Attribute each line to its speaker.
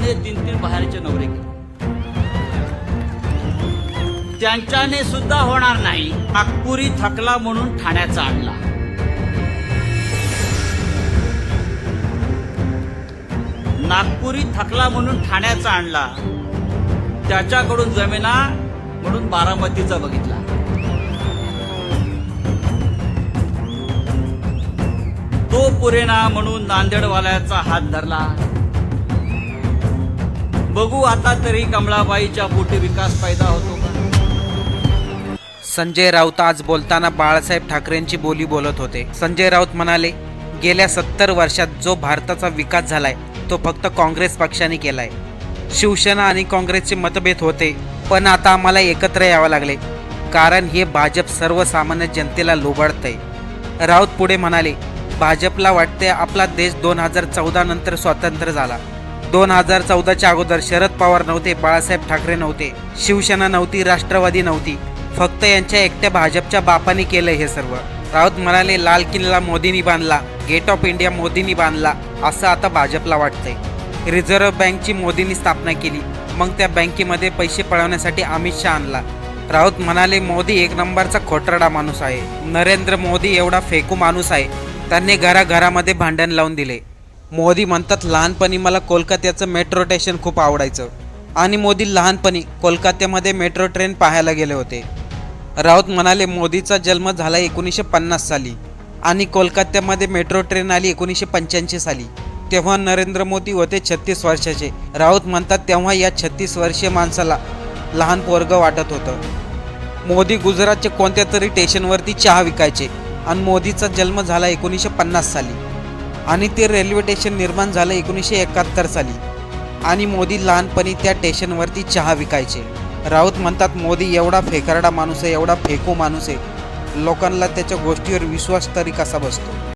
Speaker 1: त्यांच्याने तीन तीन बाहेरचे नवरे केले. त्यांच्याने सुद्धा होणार नाही. नागपुरी थकला म्हणून ठाण्याचा आणला. नागपुरी थकला म्हणून ठाण्याचा आणला. त्याच्याकडून जमिना म्हणून बारामतीचा बघितला. तो पुरेना म्हणून नांदेडवाल्याचा हात धरला. बघू आता तरी कमळाबाईच्या पोटी विकास फायदा होतो का?
Speaker 2: संजय राऊत आज बोलताना बाळासाहेब ठाकरेंची बोली बोलत होते. संजय राऊत म्हणाले गेल्या सत्तर वर्षात जो भारताचा विकास झालाय तो फक्त काँग्रेस पक्षाने केलाय. शिवसेना आणि काँग्रेसचे मतभेद होते पण आता आम्हाला एकत्र यावं लागले. कारण हे भाजप सर्वसामान्य जनतेला लोबडतंय राऊत पुढे म्हणाले भाजपला वाटते आपला देश दोन हजार चौदा नंतर स्वातंत्र्य झाला. दोन हजार चौदाच्या अगोदर शरद पवार नव्हते बाळासाहेब ठाकरे नव्हते शिवसेना नव्हती राष्ट्रवादी नव्हती. फक्त यांच्या एकट्या भाजपच्या बापाने केलं हे सर्व. राऊत म्हणाले लाल किल्ला मोदींनी बांधला गेट ऑफ इंडिया मोदींनी बांधला असं आता भाजपला वाटतंय. रिझर्व्ह बँकची मोदींनी स्थापना केली. मग त्या बँकेमध्ये पैसे पळवण्यासाठी अमित शहा आणला. राऊत म्हणाले मोदी एक नंबरचा खोटरडा माणूस आहे. नरेंद्र मोदी एवढा फेकू माणूस आहे. त्यांनी घराघरामध्ये भांडण लावून दिले. मोदी म्हणतात लहानपणी मला कोलकात्याचं मेट्रो स्टेशन खूप आवडायचं. आणि मोदी लहानपणी कोलकात्यामध्ये मेट्रो ट्रेन पाहायला गेले होते. राऊत म्हणाले मोदीचा जन्म झाला एकोणीसशे पन्नास साली आणि कोलकात्यामध्ये मेट्रो ट्रेन आली एकोणीसशे पंच्याऐंशी साली. तेव्हा नरेंद्र मोदी होते छत्तीस वर्षाचे. राऊत म्हणतात तेव्हा या छत्तीस वर्षीय माणसाला लहान पोरग वाटत होतं. मोदी गुजरातच्या कोणत्या तरी स्टेशनवरती चहा विकायचे आणि मोदीचा जन्म झाला एकोणीसशे पन्नास साली. आणि ते रेल्वे स्टेशन निर्माण झालं एकोणीसशे एकाहत्तर साली. आणि मोदी लहानपणी त्या स्टेशनवरती चहा विकायचे. राऊत म्हणतात मोदी एवढा फेकरडा माणूस आहे एवढा फेकू माणूस आहे. लोकांना त्याच्या गोष्टीवर विश्वास तरी कसा बसतो?